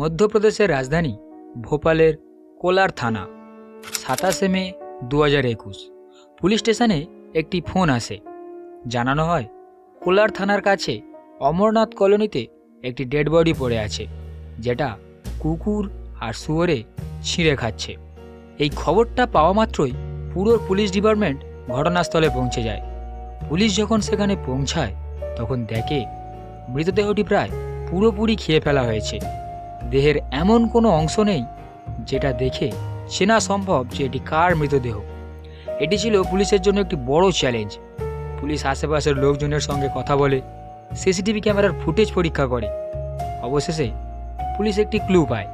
মধ্যপ্রদেশের রাজধানী ভোপালের কোলার থানা, সাতাশে মে দু হাজার একুশ। পুলিশ স্টেশনে একটি ফোন আসে। জানানো হয়, কোলার থানার কাছে অমরনাথ কলোনিতে একটি ডেড বডি পড়ে আছে, যেটা কুকুর আর শুয়োরে ছিঁড়ে খাচ্ছে। এই খবরটা পাওয়া মাত্রই পুরো পুলিশ ডিপার্টমেন্ট ঘটনাস্থলে পৌঁছে যায়। পুলিশ যখন সেখানে পৌঁছায়, তখন দেখে মৃতদেহটি প্রায় পুরোপুরি খেয়ে ফেলা হয়েছে। দেহের এমন কোনো অংশ নেই যেটা দেখে চেনা সম্ভব যে এটি কার মৃতদেহ। এটি ছিল পুলিশের জন্য একটি বড় চ্যালেঞ্জ পুলিশ আশেপাশের লোকজনের সঙ্গে কথা বলে, সিসিটিভি ক্যামেরার ফুটেজ পরীক্ষা করে। অবশেষে পুলিশ একটি ক্লু পায়।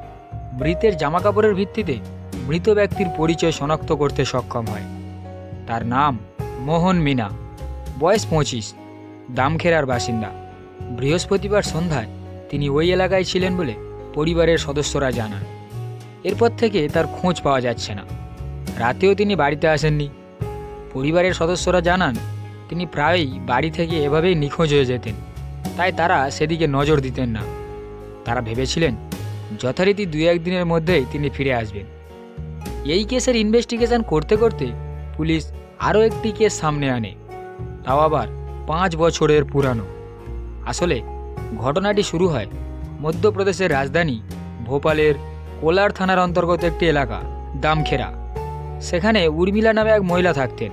মৃতের জামাকাপড়ের ভিত্তিতে মৃত ব্যক্তির পরিচয় শনাক্ত করতে সক্ষম হয়। তার নাম মোহন মিনা। বয়স পঁচিশ, দামখেরার বাসিন্দা। বৃহস্পতিবার সন্ধ্যায় তিনি ওই এলাকায় ছিলেন বলে পরিবারের সদস্যরা জানান। এরপর থেকে তার খোঁজ পাওয়া যাচ্ছে না। রাতেও তিনি বাড়িতে আসেননি। পরিবারের সদস্যরা জানান, তিনি প্রায়ই বাড়ি থেকে এভাবেই নিখোঁজ হয়ে যেতেন। তাই তারা সেদিকে নজর দিতেন না। তারা ভেবেছিলেন, যথারীতি দুই একদিনের মধ্যেই তিনি ফিরে আসবেন। এই কেসের ইনভেস্টিগেশন করতে করতে পুলিশ আরও একটি কেস সামনে আনে। তাও আবার পাঁচ বছরের পুরানো। আসলে ঘটনাটি শুরু হয় মধ্যপ্রদেশের রাজধানী, ভোপালের কোলার থানার অন্তর্গত একটি এলাকা, দামখেরা। সেখানে উর্মিলা নামে এক মহিলা থাকতেন।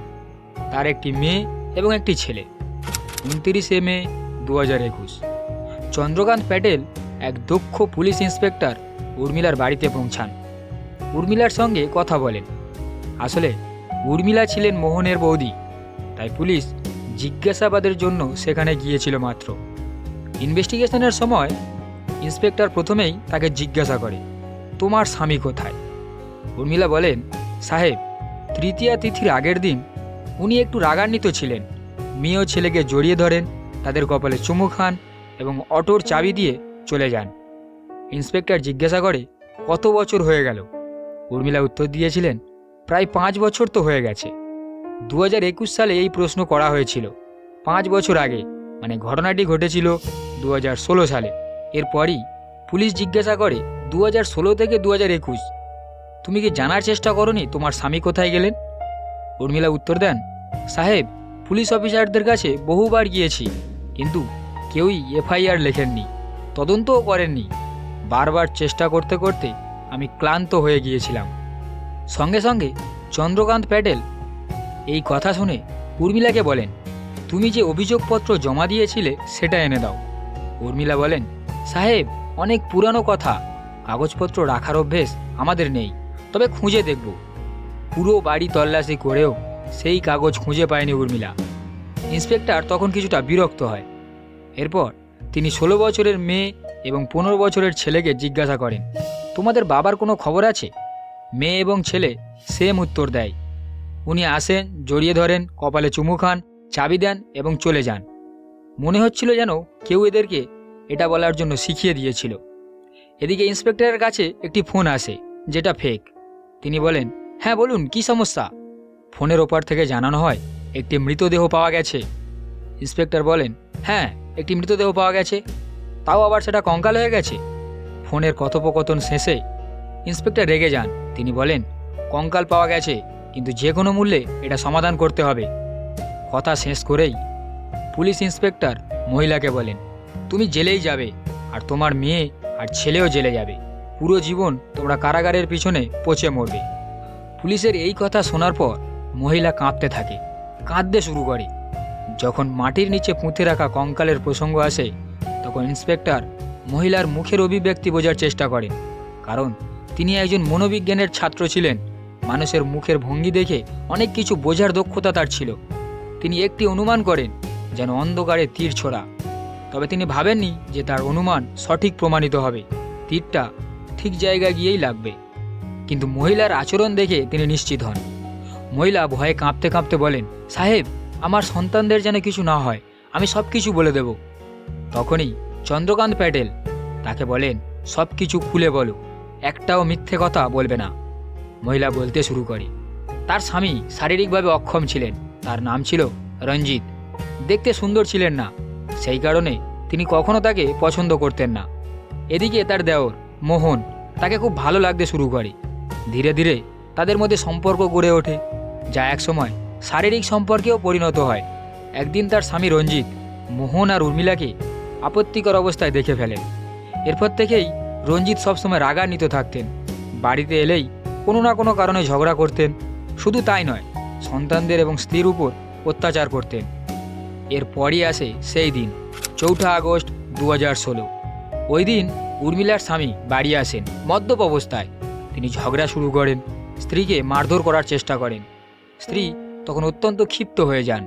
তার একটি মেয়ে এবং একটি ছেলে। উনতিরিশে মে দু হাজার একুশ। চন্দ্রকান্ত প্যাটেল এক দক্ষ পুলিশ ইন্সপেক্টর উর্মিলার বাড়িতে পৌঁছান। উর্মিলার সঙ্গে কথা বলেন। আসলে, উর্মিলা ছিলেন মোহনের বৌদি। তাই পুলিশ জিজ্ঞাসাবাদের জন্য সেখানে গিয়েছিল মাত্র। ইনভেস্টিগেশনের সময় ইন্সপেক্টর প্রথমেই তাকে জিজ্ঞাসা করে, তোমার স্বামী কোথায়? উর্মিলা বলেন, সাহেব, তৃতীয়া তিথির আগের দিন উনি একটু রাগান্বিত ছিলেন। মেয়ে ও ছেলেকে জড়িয়ে ধরেন, তাদের কপালে চুমু খান এবং অটোর চাবি দিয়ে চলে যান। ইন্সপেক্টর জিজ্ঞাসা করে, কত বছর হয়ে গেল? উর্মিলা উত্তর দিয়েছিলেন, প্রায় পাঁচ বছর তো হয়ে গেছে। দু হাজার একুশ সালে এই প্রশ্ন করা হয়েছিল, পাঁচ বছর আগে মানে ঘটনাটি ঘটেছিল দু হাজার ষোলো সালে। এরপরই পুলিশ জিজ্ঞাসা করে দু হাজার ষোলো থেকে দু হাজার একুশ। তুমি কি জানার চেষ্টা করনি তোমার স্বামী কোথায় গেলেন? উর্মিলা উত্তর দেন, সাহেব, পুলিশ অফিসারদের কাছে বহুবার গিয়েছি, কিন্তু কেউই এফআইআর লেখেননি, তদন্তও করেননি। বারবার চেষ্টা করতে করতে আমি ক্লান্ত হয়ে গিয়েছিলাম। সঙ্গে সঙ্গে চন্দ্রকান্ত প্যাটেল এই কথা শুনে উর্মিলাকে বলেন, তুমি যে অভিযোগপত্র জমা দিয়েছিলে সেটা এনে দাও। উর্মিলা বলেন সাহেব, অনেক পুরানো কথা। কাগজপত্র রাখার অভ্যেস আমাদের নেই। তবে খুঁজে দেখব। পুরো বাড়ি তল্লাশি করেও সেই কাগজ খুঁজে পায়নি উর্মিলা। ইন্সপেক্টর তখন কিছুটা বিরক্ত হয়। এরপর তিনি ষোলো বছরের মেয়ে এবং পনেরো বছরের ছেলেকে জিজ্ঞাসা করেন, তোমাদের বাবার কোনো খবর আছে? মেয়ে এবং ছেলে সেম উত্তর দেয়। উনি আসেন, জড়িয়ে ধরেন, কপালে চুমু খান, চাবি দেন এবং চলে যান। মনে হচ্ছিল যেন কেউ এদেরকে এটা বলার জন্য শিখিয়ে দিয়েছিল। এদিকে ইন্সপেক্টরের কাছে একটি ফোন আসে, যেটা ফেক তিনি বলেন হ্যাঁ বলুন, কি সমস্যা? ফোনের ওপার থেকে জানানো হয়, একটি মৃতদেহ পাওয়া গেছে। ইন্সপেক্টর বলেন হ্যাঁ একটি মৃতদেহ পাওয়া গেছে। তাও আবার সেটা কঙ্কাল হয়ে গেছে? ফোনের কথোপকথন শেষে ইন্সপেক্টর রেগে যান। তিনি বলেন, কঙ্কাল পাওয়া গেছে, কিন্তু যে কোনো মূল্যে এটা সমাধান করতে হবে। কথা শেষ করেই পুলিশ ইন্সপেক্টর মহিলাকে বলেন তুমি জেলেই যাবে, আর তোমার মেয়ে আর ছেলেও জেলে যাবে। পুরো জীবন তোমরা কারাগারের পিছনে পচে মরবে। পুলিশের এই কথা শোনার পর মহিলা কাঁদতে থাকে, কাঁদতে শুরু করে। যখন মাটির নিচে পুঁতে রাখা কঙ্কালের প্রসঙ্গ আসে, তখন ইন্সপেক্টর মহিলার মুখের অভিব্যক্তি বোঝার চেষ্টা করেন কারণ তিনি একজন মনোবিজ্ঞানের ছাত্র ছিলেন। মানুষের মুখের ভঙ্গি দেখে অনেক কিছু বোঝার দক্ষতা তার ছিল। তিনি একটি অনুমান করেন, যেন অন্ধকারে তীর ছোড়া। তবে তিনি ভাবেননি যে তার অনুমান সঠিক প্রমাণিত হবে। তীরটা ঠিক জায়গায় গিয়েই লাগবে। কিন্তু মহিলার আচরণ দেখে তিনি নিশ্চিত হন। মহিলা ভয়ে কাঁপতে কাঁপতে বলেন, সাহেব, আমার সন্তানদের যেন কিছু না হয়, আমি সব কিছু বলে দেব। তখনই চন্দ্রকান্ত প্যাটেল তাকে বলেন সব কিছু খুলে বলো, একটাও মিথ্যে কথা বলবে না। মহিলা বলতে শুরু করে। তার স্বামী শারীরিকভাবে অক্ষম ছিলেন, তার নাম ছিল রঞ্জিত। দেখতে সুন্দর ছিলেন না সেই কারণে তিনি কখনো তাকে পছন্দ করতেন না। এদিকে তার দেওর, মোহন, তাকে খুব ভালো লাগতে শুরু করে। ধীরে ধীরে তাদের মধ্যে সম্পর্ক গড়ে ওঠে, যা একসময় শারীরিক সম্পর্কেও পরিণত হয়। একদিন তার স্বামী রঞ্জিত, মোহন আর উর্মিলাকে আপত্তিকর অবস্থায় দেখে ফেলেন। এরপর থেকেই রঞ্জিত সবসময় রাগান্বিত থাকতেন। বাড়িতে এলেই কোনো না কোনো কারণে ঝগড়া করতেন। শুধু তাই নয়, সন্তানদের এবং স্ত্রীর উপর অত্যাচার করতেন। এরপরই আসে সেই দিন, চৌঠা আগস্ট দু হাজার ষোলো। ওই দিন উর্মিলার স্বামী বাড়ি আসেন, মদ্যপ অবস্থায়। তিনি ঝগড়া শুরু করেন, স্ত্রীকে মারধর করার চেষ্টা করেন। স্ত্রী তখন অত্যন্ত ক্ষিপ্ত হয়ে যান।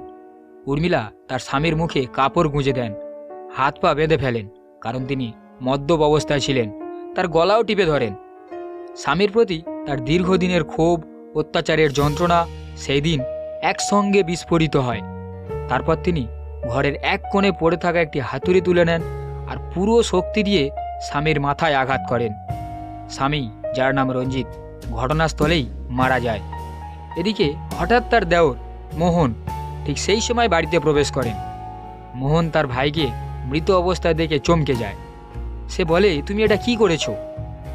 উর্মিলা তার স্বামীর মুখে কাপড় গুঁজে দেন, হাত পা বেঁধে ফেলেন, কারণ তিনি মদ্যপ অবস্থায় ছিলেন, তার গলাও টিপে ধরেন। স্বামীর প্রতি তার দীর্ঘদিনের ক্ষোভ, অত্যাচারের যন্ত্রণা সেই দিন একসঙ্গে বিস্ফোরিত হয়। তারপর তিনি ঘরের এক কোণে পড়ে থাকা একটি হাতুড়ি তুলে নেন আর পুরো শক্তি দিয়ে স্বামীর মাথায় আঘাত করেন। স্বামী, যার নাম রঞ্জিত, ঘটনাস্থলেই মারা যায়। এদিকে হঠাৎ তার দেওর মোহন ঠিক সেই সময় বাড়িতে প্রবেশ করেন। মোহন তার ভাইকে মৃত অবস্থায় দেখে চমকে যায়। সে বলে, তুমি এটা কি করেছ?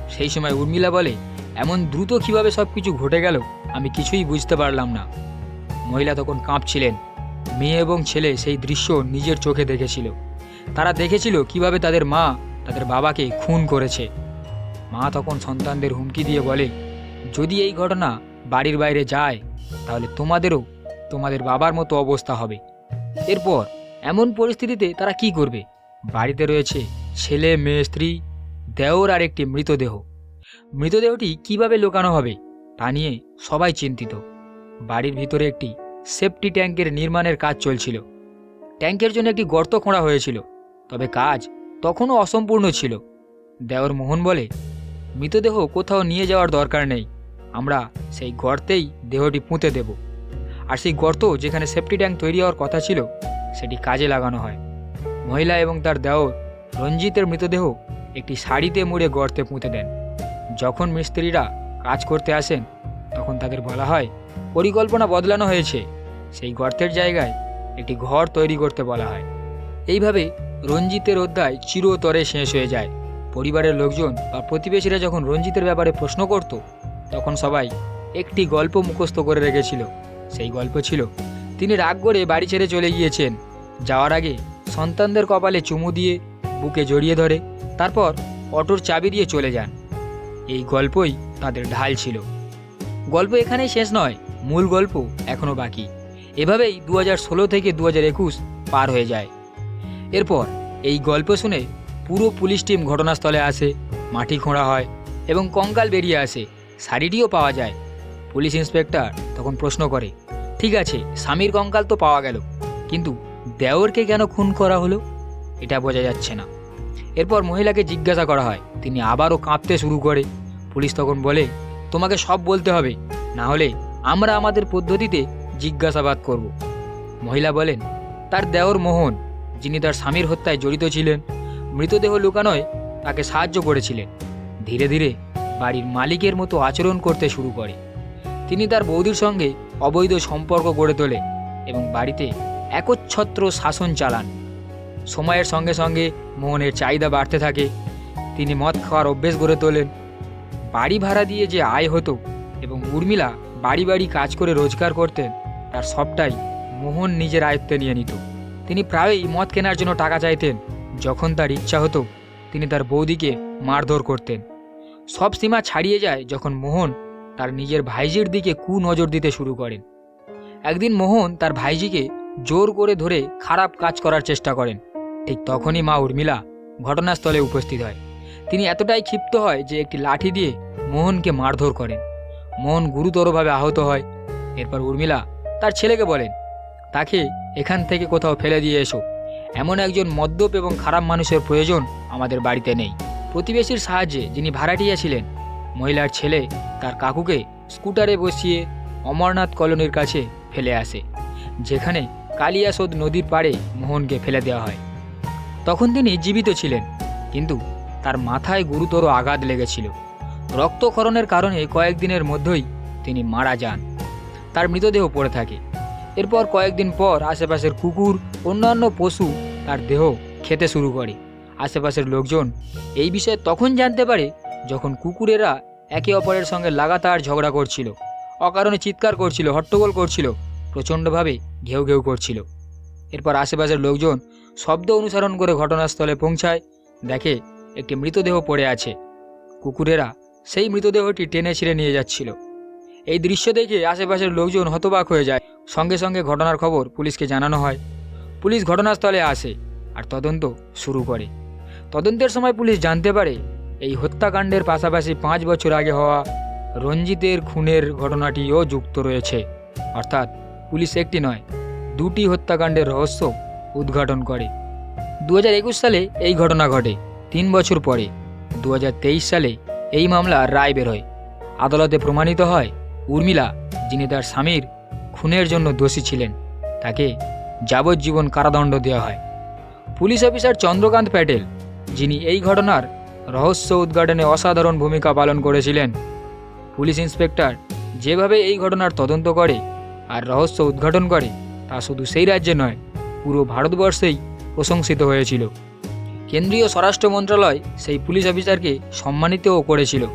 সেই সময় উর্মিলা বলে, এমন দ্রুত কীভাবে সব কিছু ঘটে গেল আমি কিছুই বুঝতে পারলাম না। মহিলা তখন কাঁপছিলেন। মেয়ে এবং ছেলে সেই দৃশ্য নিজের চোখে দেখেছিল। তারা দেখেছিল কীভাবে তাদের মা তাদের বাবাকে খুন করেছে। মা তখন সন্তানদের হুমকি দিয়ে বলে, যদি এই ঘটনা বাড়ির বাইরে যায়, তাহলে তোমাদেরও তোমাদের বাবার মতো অবস্থা হবে। এরপর এমন পরিস্থিতিতে তারা কি করবে? বাড়িতে রয়েছে ছেলে, মেয়ে, স্ত্রী, দেওর আর একটি মৃতদেহ। মৃতদেহটি কীভাবে লুকানো হবে তা নিয়ে সবাই চিন্তিত। বাড়ির ভিতরে একটি সেফটি ট্যাঙ্কের নির্মাণের কাজ চলছিল। ট্যাঙ্কের জন্য একটি গর্ত খোঁড়া হয়েছিল, তবে কাজ তখনও অসম্পূর্ণ ছিল। দেওর মোহন বলে, মৃতদেহ কোথাও নিয়ে যাওয়ার দরকার নেই, আমরা সেই গর্তেই দেহটি পুঁতে দেব। আর সেই গর্ত যেখানে সেফটি ট্যাঙ্ক তৈরি হওয়ার কথা ছিল, সেটি কাজে লাগানো হয়। মহিলা এবং তার দেওর রঞ্জিতের মৃতদেহ একটি শাড়িতে মুড়ে গর্তে পুঁতে দেন। যখন মিস্ত্রিরা কাজ করতে আসেন, তখন তাদের বলা হয় পরিকল্পনা বদলানো হয়েছে। সেই গর্তের জায়গায় একটি ঘর তৈরি করতে বলা হয়। এইভাবে রঞ্জিতের অধ্যায় চিরতরে শেষ হয়ে যায়। পরিবারের লোকজন বা প্রতিবেশীরা যখন রঞ্জিতের ব্যাপারে প্রশ্ন করত, তখন সবাই একটি গল্প মুখস্থ করে রেখেছিল। সেই গল্প ছিল, তিনি রাগ করে বাড়ি ছেড়ে চলে গিয়েছেন। যাওয়ার আগে সন্তানদের কপালে চুমু দিয়ে বুকে জড়িয়ে ধরে, তারপর অটোর চাবি দিয়ে চলে যান। এই গল্পই তাদের ঢাল ছিল। গল্প এখানেই শেষ নয়। মূল গল্প এখনও বাকি। এভাবেই দু ষোলো থেকে দু একুশ পার হয়ে যায়। এরপর এই গল্প শুনে পুরো পুলিশ টিম ঘটনাস্থলে আসে, মাটি খোঁড়া হয় এবং কঙ্কাল বেরিয়ে আসে। শাড়িটিও পাওয়া যায়। পুলিশ ইন্সপেক্টর তখন প্রশ্ন করে, ঠিক আছে, স্বামীর কঙ্কাল তো পাওয়া গেল, কিন্তু দেওরকে কেন খুন করা হলো? এটা বোঝা যাচ্ছে না। এরপর মহিলাকে জিজ্ঞাসা করা হয়, তিনি আবারও কাঁপতে শুরু করে? পুলিশ তখন বলে, তোমাকে সব বলতে হবে, না হলে আমরা আমাদের পদ্ধতিতে জিজ্ঞাসাবাদ করব। মহিলা বলেন, তার দেওর মোহন, যিনি তার স্বামীর হত্যায় জড়িত ছিলেন, মৃতদেহ লুকানোয় তাকে সাহায্য করেছিলেন। ধীরে ধীরে বাড়ির মালিকের মতো আচরণ করতে শুরু করে। তিনি তার বৌদির সঙ্গে অবৈধ সম্পর্ক গড়ে তোলে এবং বাড়িতে একচ্ছত্র শাসন চালান। সময়ের সঙ্গে সঙ্গে মোহনের চাহিদা বাড়তে থাকে। তিনি মদ খাওয়ার অভ্যেস গড়ে তোলেন। বাড়ি ভাড়া দিয়ে যে আয় হতো এবং উর্মিলা বাড়ি বাড়ি কাজ করে রোজগার করতেন, তার সবটাই মোহন নিজের আয়ত্তে নিয়ে নিত। তিনি প্রায়ই মদ কেনার জন্য টাকা চাইতেন, যখন তার ইচ্ছা হতো, তিনি তার বৌদিকে মারধর করতেন। সব সীমা ছাড়িয়ে যায় যখন মোহন তার নিজের ভাইজির দিকে কু নজর দিতে শুরু করেন। একদিন মোহন তার ভাইজিকে জোর করে ধরে খারাপ কাজ করার চেষ্টা করেন। ঠিক তখনই মা উর্মিলা ঘটনাস্থলে উপস্থিত হয়। তিনি এতটাই ক্ষিপ্ত হয় যে একটি লাঠি দিয়ে মোহনকে মারধর করেন। মোহন গুরুতরভাবে আহত হয়। এরপর উর্মিলা তার ছেলেকে বলেন, তাকে এখান থেকে কোথাও ফেলে দিয়ে এসো। এমন একজন মদ্যপ এবং খারাপ মানুষের প্রয়োজন আমাদের বাড়িতে নেই। প্রতিবেশীর সাহায্যে যিনি ভাড়াটিয়া ছিলেন, মহিলার ছেলে তার কাকুকে স্কুটারে বসিয়ে অমরনাথ কলোনির কাছে ফেলে আসে, যেখানে কালিয়াসোদ নদীর পাড়ে মোহনকে ফেলে দেওয়া হয়। তখন তিনি জীবিত ছিলেন, কিন্তু তার মাথায় গুরুতর আঘাত লেগেছিল। রক্তক্ষরণের কারণে কয়েকদিনের মধ্যেই তিনি মারা যান। তার মৃতদেহ পড়ে থাকে। এরপর কয়েকদিন পর আশেপাশের কুকুর, অন্যান্য পশু তার দেহ খেতে শুরু করে। আশেপাশের লোকজন এই বিষয়ে তখন জানতে পারে যখন কুকুরেরা একে অপরের সঙ্গে লাগাতার ঝগড়া করছিল, অকারণে চিৎকার করছিল, হট্টগোল করছিল, প্রচণ্ডভাবে ঘেউ ঘেউ করছিল। এরপর আশেপাশের লোকজন শব্দ অনুসরণ করে ঘটনাস্থলে পৌঁছায়, দেখে একটি মৃতদেহ পড়ে আছে। কুকুরেরা সেই মৃতদেহটি টেনে ছিঁড়ে নিয়ে যাচ্ছিল। এই দৃশ্য দেখে আশেপাশের লোকজন হতবাক হয়ে যায়। সঙ্গে সঙ্গে ঘটনার খবর পুলিশকে জানানো হয়। পুলিশ ঘটনাস্থলে আসে আর তদন্ত শুরু করে। তদন্তের সময় পুলিশ জানতে পারে, এই হত্যাকাণ্ডের পাশাপাশি পাঁচ বছর আগে হওয়া রঞ্জিতের খুনের ঘটনাটিও যুক্ত রয়েছে। অর্থাৎ পুলিশ একটি নয়, দুটি হত্যাকাণ্ডের রহস্য উদ্ঘাটন করে। দু হাজার একুশ সালে এই ঘটনা ঘটে। তিন বছর পরে দু হাজার তেইশ সালে এই মামলার রায় বেরোয় আদালতে প্রমাণিত হয়, উর্মিলা, যিনি তার স্বামীর খুনের জন্য দোষী ছিলেন, তাকে যাবজ্জীবন কারাদণ্ড দেওয়া হয়। পুলিশ অফিসার চন্দ্রকান্ত প্যাটেল, যিনি এই ঘটনার রহস্য উদ্ঘাটনে অসাধারণ ভূমিকা পালন করেছিলেন, পুলিশ ইন্সপেক্টর যেভাবে এই ঘটনার তদন্ত করে আর রহস্য উদ্ঘাটন করে, তা শুধু সেই রাজ্যে নয়, পুরো ভারতবর্ষেই প্রশংসিত হয়েছিল। কেন্দ্রীয় স্বরাষ্ট্র মন্ত্রণালয় সেই পুলিশ অফিসারকে সম্মানিতও করেছিল।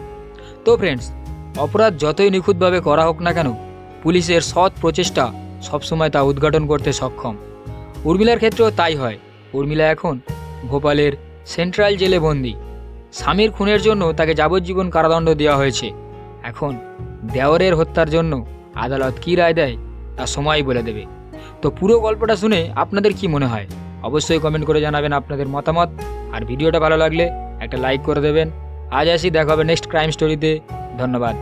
তো ফ্রেন্ডস অপরাধ যতই নিখুঁতভাবে করা হোক না কেন, পুলিশের সৎ প্রচেষ্টা সবসময় তা উদ্ঘাটন করতে সক্ষম। উর্মিলার ক্ষেত্রেও তাই হয়। উর্মিলা এখন ভোপালের সেন্ট্রাল জেলে বন্দি। স্বামীর খুনের জন্য তাকে যাবজ্জীবন কারাদণ্ড দেওয়া হয়েছে। এখন দেওরের হত্যার জন্য আদালত কী রায় দেয় তা সময় বলে দেবে। তো পুরো গল্পটা শুনে আপনাদের কি মনে হয়? অবশ্যই কমেন্ট করে জানাবেন আপনাদের মতামত। আর ভিডিওটা ভালো লাগলে একটা লাইক করে দেবেন। আজ আসি, দেখা হবে নেক্সট ক্রাইম স্টোরিতে ধন্যবাদ।